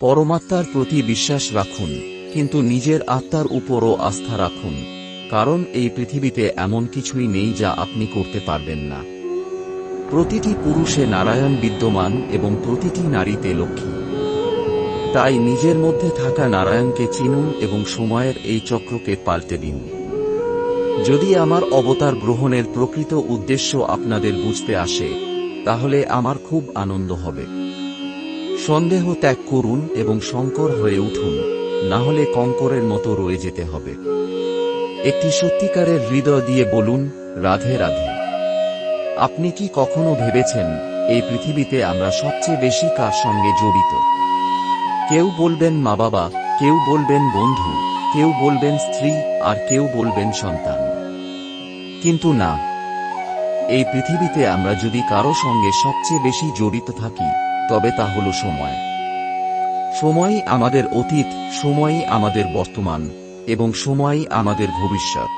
পরমাত্মার প্রতি বিশ্বাস রাখুন, কিন্তু নিজের আত্মার উপরও আস্থা রাখুন, কারণ এই পৃথিবীতে এমন কিছুই নেই যা আপনি করতে পারবেন না। প্রতিটি পুরুষে নারায়ণ বিদ্যমান এবং প্রতিটি নারীতে লক্ষ্মী। তাই নিজের মধ্যে থাকা নারায়ণকে চিনুন এবং সময়ের এই চক্রকে পাল্টে দিন। যদি আমার অবতার গ্রহণের প্রকৃত উদ্দেশ্য আপনাদের বুঝতে আসে, তাহলে আমার খুব আনন্দ হবে। সন্দেহ ত্যাগ করুন এবং শঙ্কর হয়ে উঠুন, না হলে কঙ্করের মতো রয়ে যেতে হবে। একটি সত্যিকারের হৃদয় দিয়ে বলুন, রাধে রাধে। আপনি কি কখনো ভেবেছেন, এই পৃথিবীতে আমরা সবচেয়ে বেশি কার সঙ্গে জড়িত? কেউ বলবেন মা বাবা, কেউ বলবেন বন্ধু, কেউ বলবেন স্ত্রী, আর কেউ বলবেন সন্তান। কিন্তু না, এই পৃথিবীতে আমরা যদি কারও সঙ্গে সবচেয়ে বেশি জড়িত থাকি তবে তা হল সময়। সময়ই আমাদের অতীত সময়ই আমাদের বর্তমান এবং সময়ই আমাদের ভবিষ্যৎ।